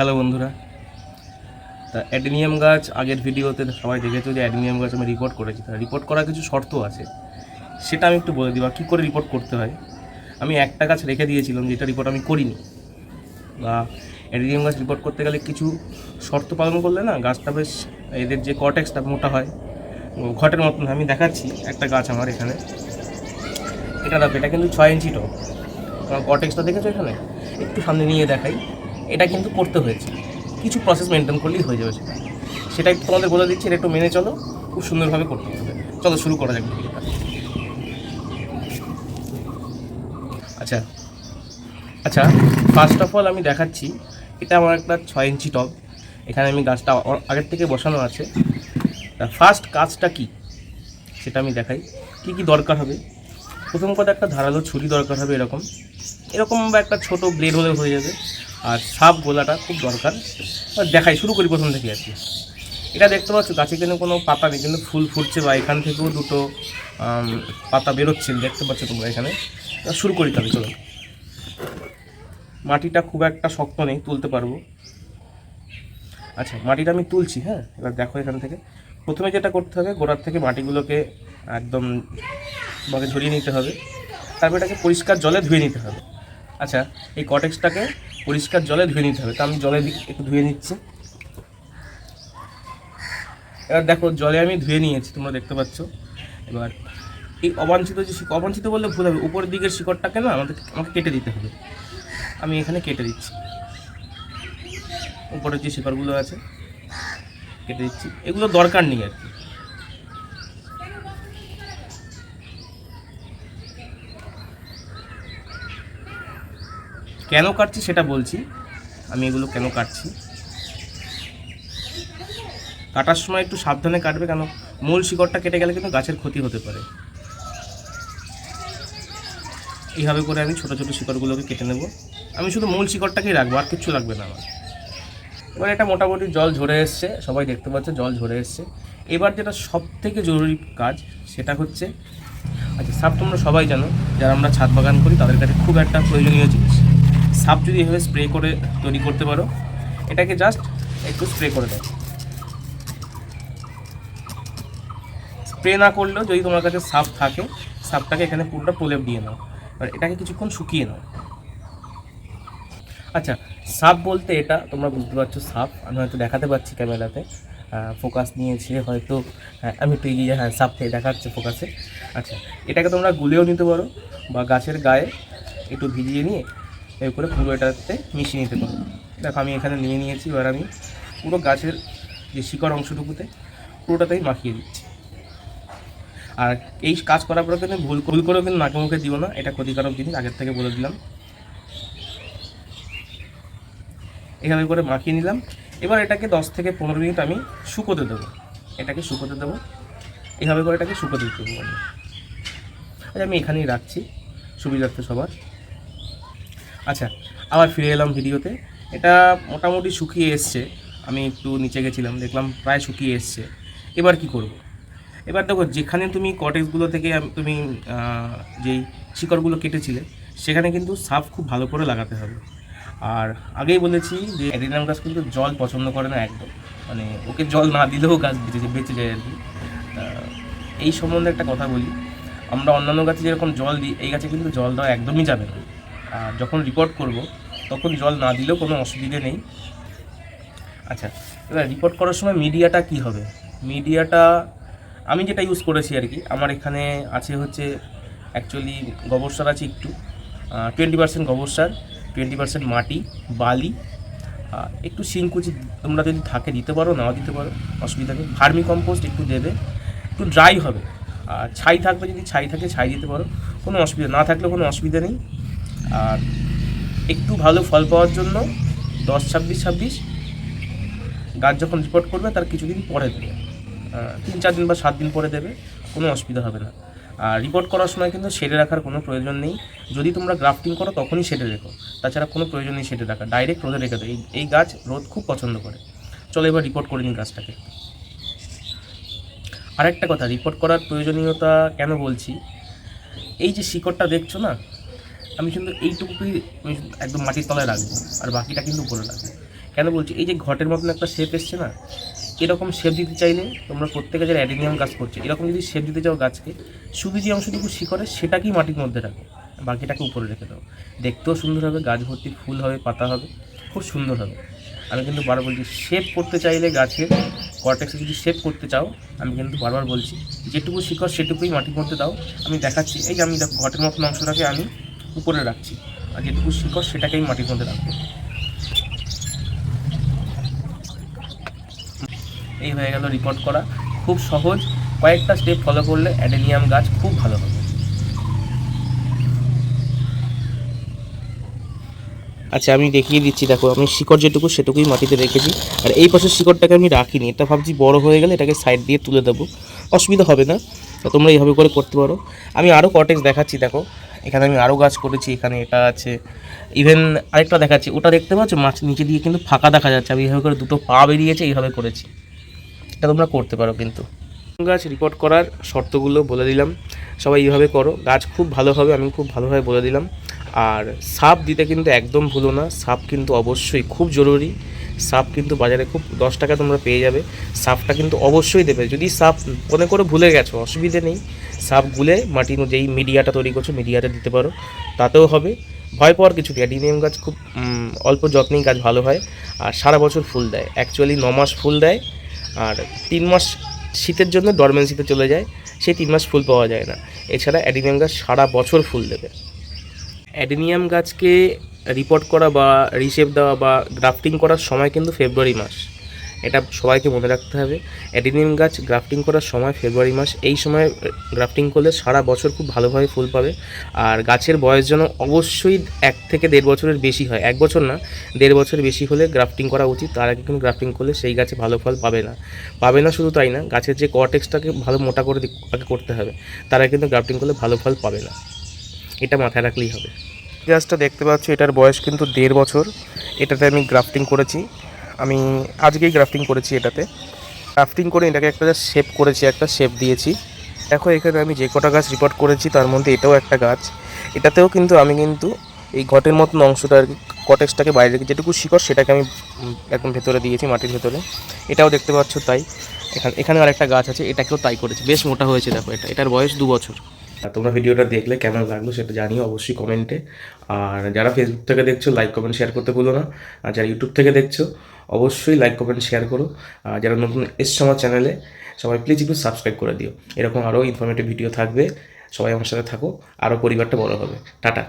Hello বন্ধুরা। তা adenium গাছ, আগের ভিডিওতে সবাই দেখেছ যে অ্যাডেনিয়াম গাছ আমি রিপোর্ট করেছি। তা রিপোর্ট করার কিছু শর্ত আছে। সেটা আমি একটু বলে দিই, বা কী করে রিপোর্ট করতে হয়? আমি একটা গাছ রেখে দিয়েছিলাম, যেটা রিপোর্ট আমি করিনি। বা অ্যাডেনিয়াম গাছ রিপোর্ট করতে গেলে কিছু শর্ত পালন করলে না, গাছটা বেশ এদের যে কটেক্সটা মোটা হয়, ঘটের মতন। আমি দেখাচ্ছি একটা গাছ আমার এখানে। এটা দেখো, এটা কিন্তু ছয় ইঞ্চি টপ। কটেক্সটা দেখেছ এখানে? একটু সামনে নিয়ে দেখাই। এটা কিন্তু করতে হয়েছে। কিছু প্রসেস মেনটেন করলেই হয়ে যাবে সেটা। সেটা একটু তোমাদের বলে দিচ্ছি, এটা একটু মেনে চলো, খুব সুন্দরভাবে করতে হবে। চলো শুরু করা যাক ভিডিওটা আচ্ছা। আচ্ছা ফার্স্ট অফ অল আমি দেখাচ্ছি, এটা আমার একটা ছয় ইঞ্চি টব। এখানে আমি গাছটা আগের থেকে বসানো আছে। ফার্স্ট কাজটা কি? সেটা আমি দেখাই। কি কি দরকার হবে? প্রথম কথা একটা ধারালো ছুরি দরকার হবে এরকম। এরকম বা একটা ছোট ব্লেড হলে হয়ে যাবে। আর সাপ গোলাটা খুব দরকার। দেখাই, শুরু করি প্রথম থেকে আর কি। এটা দেখতে পাচ্ছ, গাছে কিন্তু কোনো পাতা নেই কিন্তু ফুল ফুটছে বা এখান থেকেও দুটো পাতা বেরোচ্ছে। দেখতে পাচ্ছ তোমরা এখানে। শুরু করি তাহলে, চলো। মাটিটা খুব একটা শক্ত নেই, তুলতে পারব। আচ্ছা মাটিটা আমি তুলছি হ্যাঁ? এবার দেখো এখান থেকে। প্রথমে যেটা করতে হবে, গোড়ার থেকে মাটিগুলোকে একদম তোমাকে ঝরিয়ে নিতে হবে। তারপর এটাকে পরিষ্কার জলে ধুয়ে নিতে হবে। আচ্ছা এই কটেক্সটাকে পরিষ্কার জলে ধুয়ে নিতে হবে। তো আমি জলে একটু ধুয়ে নিচ্ছি। এবার দেখো, জলে আমি ধুয়ে নিয়েছি, তোমরা দেখতে পাচ্ছ। এবার এই অবাঞ্ছিত যে শিকড়, অবাঞ্ছিত বললে ভুল হবে। উপরের দিকের শিকড়টাকে না আমাদের, আমাকে কেটে দিতে হবে। আমি এখানে কেটে দিচ্ছি। উপরের যে শিকড়গুলো আছে, কেটে দিচ্ছি। এগুলো দরকার নেই আর কি। কেন কাটছি সেটা বলছি। আমি এগুলো কেন কাটছি? কাটার সময় একটু সাবধানে কাটবে কেন? মূল শিকড়টা কেটে গেলে কিন্তু গাছের ক্ষতি হতে পারে। এইভাবে করে আমি ছোটো ছোটো শিকড়গুলোকে কেটে নেব। আমি শুধু মূল শিকড়টাকেই রাখব, আর কিচ্ছু লাগবে না আমার। এবার এটা মোটামুটি জল ঝরে এসছে, সবাই দেখতে পাচ্ছে জল ঝরে এসছে। এবার যেটা সব থেকে জরুরি কাজ, সেটা হচ্ছে আচ্ছা সাপ তোমরা সবাই জানো, যারা আমরা ছাদ বাগান করি, তাদের কাছে খুব একটা প্রয়োজনীয় জিনিস। সাপ যদি এভাবে স্প্রে করে তৈরি করতে পারো এটাকে জাস্ট একটু স্প্রে করে দাও। স্প্রে না করলেও যদি তোমার কাছে সাপ থাকে সাপটাকে এখানে পুরোটা প্রলেপ দিয়ে নাও। এবার এটাকে কিছুক্ষণ শুকিয়ে নাও। আচ্ছা সাপ বলতে এটা তোমরা বুঝতে পারছ সাপ আমি হয়তো দেখাতে পাচ্ছি ক্যামেরাতে। ফোকাস নিয়েছে হয়তো হ্যাঁ, আমি একটু এগিয়ে হ্যাঁ সাপ থেকে দেখাচ্ছে ফোকাসে আচ্ছা এটাকে তোমরা গুলেও নিতে পারো বা গাছের গায়ে একটু ভিজিয়ে নিয়ে এর করে পুরো এটাতে মিশিয়ে নিতে পারো দেখো, আমি এখানে নিয়ে নিয়েছি, এবার আমি পুরো গাছের যে শিকড় অংশটুকুতে পুরোটাতেই মাখিয়ে দিচ্ছি। আর এই কাজ করার পরে কিন্তু ভুল ভুল করেও কিন্তু নাকে মুখে দিও না, এটা ক্ষতিকারক জিনিস, আগের থেকে বলে দিলাম। এভাবে করে মাখিয়ে নিলাম। এবার এটাকে দশ থেকে পনেরো মিনিট আমি শুকোতে দেবো। এটাকে শুকোতে দেবো। এভাবে করে এটাকে শুকোতে দেবো আমি আচ্ছা আমি এখানেই রাখছি। সুবিধার্থে সবার। আচ্ছা আবার ফিরে এলাম ভিডিওতে। এটা মোটামুটি শুকিয়ে এসছে। আমি একটু নিচে গেছিলাম, দেখলাম প্রায় শুকিয়ে এসছে। এবার কি করব? এবার দেখো, যেখানে তুমি কটেজগুলো থেকে তুমি যেই শিকড়গুলো কেটেছিলে, সেখানে কিন্তু সাফ খুব ভালো করে লাগাতে হবে। আর আগেই বলেছি যে অ্যাডিনাম গাছ কিন্তু জল পছন্দ করে না একদম। মানে ওকে জল না দিলেও গাছ বেঁচে বেঁচে যায় আর কি। এই সম্বন্ধে একটা কথা বলি। আমরা অন্যান্য গাছে যেরকম জল দিই, এই গাছে কিন্তু জল দেওয়া একদমই যাবে না। যখন রিপোর্ট করব, তখন জল না দিলেও কোনো অসুবিধে নেই। আচ্ছা এবার রিপোর্ট করার সময় মিডিয়াটা কি হবে? মিডিয়াটা আমি যেটা ইউজ করেছি আর কি, আমার এখানে আছে হচ্ছে অ্যাকচুয়ালি গোবর সার আছে একটু টোয়েন্টি পার্সেন্ট গোবর সার টোয়েন্টি পার্সেন্ট মাটি, বালি একটু শিংকুচি তোমরা যদি থাকে দিতে পারো, নাও দিতে পারো, অসুবিধা নেই। ভার্মি কম্পোস্ট একটু দেবে একটু ড্রাই হবে। আর ছাই থাকবে যদি ছাই থাকে, ছাই দিতে পারো, কোনো অসুবিধা, না থাকলে কোনো অসুবিধা নেই। আর একটু ভালো ফল পাওয়ার জন্য দশ, ছাব্বিশ ছাব্বিশ। গাছ যখন রিপোর্ট করবে, তার কিছুদিন পরে দেবে। তিন, চার দিন বা সাত দিন পরে দেবে, কোনো অসুবিধা হবে না। আর রিপোর্ট করার সময় কিন্তু শেডে রাখার কোনো প্রয়োজন নেই। যদি তোমরা গ্রাফটিং করো, তখনই শেডে রেখো। তাছাড়া কোনো প্রয়োজন নেই শেডে রাখা। ডাইরেক্ট রোদে রেখে দেয় এই গাছ রোদ খুব পছন্দ করে। চলো এবার রিপোর্ট করে নিই গাছটাকে। আরেকটা কথা রিপোর্ট করার প্রয়োজনীয়তা কেন বলছি? এই যে শিকড়টা দেখছ না আমি কিন্তু এইটুকুই একদম মাটির তলায় রাখব, আর বাকিটা কিন্তু উপরে রাখব। কেন বলছি? এই যে ঘটের মতন একটা শেপ এসছে না, এরকম শেপ দিতে চাইলে তোমরা প্রত্যেকে যারা অ্যাডিনিয়াম গাছ করছে, এরকম যদি শেপ দিতে চাও গাছকে, শুধু যে অংশটুকু শিকড়ে সেটাকেই মাটির মধ্যে রাখো বাকিটাকে উপরে রেখে দাও। দেখতেও সুন্দর হবে, গাছ ভর্তি ফুল হবে, পাতা হবে, খুব সুন্দর হবে। আমি কিন্তু বারবার বলছি শেপ করতে চাইলে গাছের কর্টেক্সে যদি শেপ করতে চাও, আমি কিন্তু বারবার বলছি, যেটুকু শিকড় সেটুকুই মাটির মধ্যে দাও। আমি দেখাচ্ছি, এই যে আমি ঘটের মতন অংশটাকে আমি উপরে রাখছি। আর যেটুকু শিকড়, সেটাকেই মাটির মধ্যে রাখব। এই হয়ে গেল রিপোর্ট করা। খুব সহজ। কয়েকটা স্টেপ ফলো করলে অ্যাডেনিয়াম গাছ খুব ভালো হবে। আচ্ছা আমি দেখিয়ে দিচ্ছি, দেখো, আমি শিকড় যেটুকু, সেটুকুই মাটিতে রেখেছি। আর এই পাশের শিকড়টাকে আমি রাখিনি। এটা ভাবছি বড় হয়ে গেলে এটাকে সাইড দিয়ে তুলে দেবো। অসুবিধা হবে না। তো তোমরা এইভাবে করে করতে পারো। আমি আরও কটেজ দেখাচ্ছি, দেখো। এখানে আমি আরও গাছ করেছি, এখানে এটা আছে। ইভেন আরেকটা দেখাচ্ছি, ওটা দেখতে পাচ্ছ? মাছ নিচে দিয়ে কিন্তু ফাঁকা দেখা যাচ্ছে। আমি এইভাবে করে দুটো পা বেরিয়েছে, এইভাবে করেছি। এটা তোমরা করতে পারো কিন্তু। গাছ রিপোর্ট করার শর্তগুলো বলে দিলাম। সবাই এইভাবে করো। গাছ খুব ভালো হবে, আমি খুব ভালোভাবে বলে দিলাম। আর সাপ দিতে কিন্তু একদম ভুলো না। সাপ কিন্তু অবশ্যই খুব জরুরি। সাপ কিন্তু বাজারে খুব দশ টাকা তোমরা পেয়ে যাবে। সাপটা কিন্তু অবশ্যই দেবে। যদি সাপ মনে করে ভুলে গেছো, অসুবিধে নেই। সাপ গুলে মাটি যেই মিডিয়াটা তৈরি করছ মিডিয়াটা দিতে পারো। তাতেও হবে। ভয় পাওয়ার কিছু নেই। অ্যাডিনিয়াম গাছ খুব অল্প যত্নেই গাছ ভালো হয় আর সারা বছর ফুল দেয়। অ্যাকচুয়ালি ন মাস ফুল দেয় আর তিন মাস শীতের জন্য ডরমেন্সিতে চলে যায়। সেই তিন মাস ফুল পাওয়া যায় না। এছাড়া অ্যাডিনিয়াম গাছ সারা বছর ফুল দেবে। অ্যাডিনিয়াম গাছকে রিপোর্ট করা বা রিসেপ দেওয়া বা গ্রাফটিং করার সময় কিন্তু ফেব্রুয়ারি মাস। এটা সবাইকে মনে রাখতে হবে। অ্যাডিনিয়াম গাছ গ্রাফটিং করার সময় ফেব্রুয়ারি মাস। এই সময় গ্রাফটিং করলে সারা বছর খুব ভালোভাবে ফুল পাবে। আর গাছের বয়স যেন অবশ্যই এক থেকে দেড় বছরের বেশি হয়। এক বছর না, দেড় বছরের বেশি হলে গ্রাফটিং করা উচিত। তার আগে কিন্তু গ্রাফটিং করলে সেই গাছে ভালো ফল পাবে না। পাবে না শুধু তাই না, গাছের যে কটেক্সটাকে ভালো মোটা করে আগে করতে হবে। তারা কিন্তু গ্রাফটিং করলে ভালো ফল পাবে না। এটা মাথায় রাখলেই হবে। গাছটা দেখতে পাচ্ছ, এটার বয়স কিন্তু দেড় বছর। এটাতে আমি গ্রাফটিং করেছি। আমি আজকেই গ্রাফটিং করেছি এটাতে। গ্রাফটিং করে এটাকে একটা শেপ করেছি, একটা শেপ দিয়েছি। দেখো, এখানে আমি যে কটা গাছ রিপোর্ট করেছি, তার মধ্যে এটাও একটা গাছ। এটাতেও কিন্তু আমি কিন্তু এই ঘটের মতন অংশটা আর কি কটেক্সটাকে বাইরে রেখে, যেটুকু শিকড়, সেটাকে আমি একদম ভেতরে দিয়েছি, মাটির ভেতরে। এটাও দেখতে পাচ্ছ তাই। এখানে এখানে আরেকটা গাছ আছে, এটাকেও তাই করেছি। বেশ মোটা হয়েছে, দেখো এটা। এটার বয়স দু বছর। তোমরা ভিডিওটা দেখলে কেমন লাগল সেটা জানিও অবশ্যই কমেন্টে। আর যারা ফেসবুক থেকে দেখছ লাইক কমেন্ট শেয়ার করতে ভুলো না। আর যারা ইউটিউব থেকে দেখছ, অবশ্যই লাইক কমেন্ট শেয়ার করো। আর যারা নতুন এসছো আমার চ্যানেলে সবাই প্লিজ একটু সাবস্ক্রাইব করে দিও। এরকম আরও ইনফরমেটিভ ভিডিও থাকবে। সবাই আমার সাথে থাকো। আরও পরিবারটা বড় হবে। টাটা।